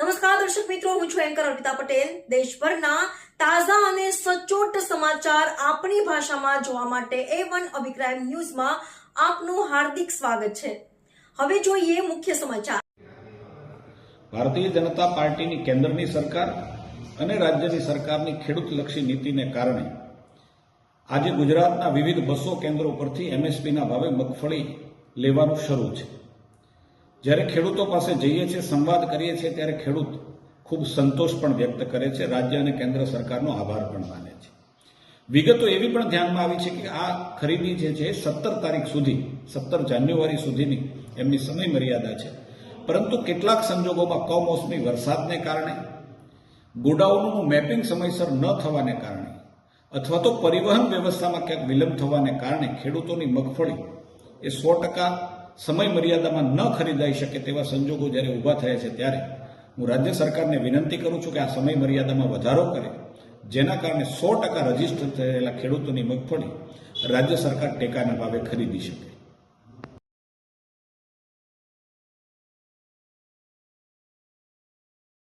નમસ્કાર, દર્શક મિત્રો, હું છું એન્કર અર્પિતા પટેલ. દેશભરના તાજા અને સચોટ સમાચાર આપણી ભાષામાં જોવા માટે એ વન અભિપ્રાય ન્યૂઝમાં આપનું હાર્દિક સ્વાગત છે. હવે જોઈએ મુખ્ય સમાચાર. ભારતીય જનતા પાર્ટીની કેન્દ્રની સરકાર અને રાજ્યની સરકારની ખેડૂતલક્ષી નીતિને કારણે આજે ગુજરાતના વિવિધ બસો કેન્દ્રો પરથી એમએસપીના ભાવે મગફળી લેવાનું શરૂ છે. જ્યારે ખેડૂતો પાસે જઈએ છીએ, સંવાદ કરીએ છીએ, ત્યારે ખેડૂત ખૂબ સંતોષ પણ વ્યક્ત કરે છે. રાજ્ય અને કેન્દ્ર સરકારનો આભાર પણ માને છે. વિગતો એવી પણ ધ્યાનમાં આવી છે કે આ ખરીદી જે છે, સત્તર તારીખ સુધી, સત્તર જાન્યુઆરી સુધીની એમની સમય મર્યાદા છે. પરંતુ કેટલાક સંજોગોમાં કમોસમી વરસાદને કારણે, ગોડાઉનનું મેપિંગ સમયસર ન થવાને કારણે, અથવા તો પરિવહન વ્યવસ્થામાં ક્યાંક વિલંબ થવાને કારણે ખેડૂતોની મગફળી એ સો ટકા સમય મર્યાદામાં ન ખરીદાઈ શકે તેવા સંજોગો જ્યારે ઊભા થયા છે ત્યારે હું રાજ્ય સરકારને વિનંતી કરું છું કે આ સમય મર્યાદામાં વધારો કરે, જેના કારણે સો ટકા રજિસ્ટર થયેલા ખેડૂતોની મગફળી રાજ્ય સરકાર ટેકાના ભાવે ખરીદી શકે.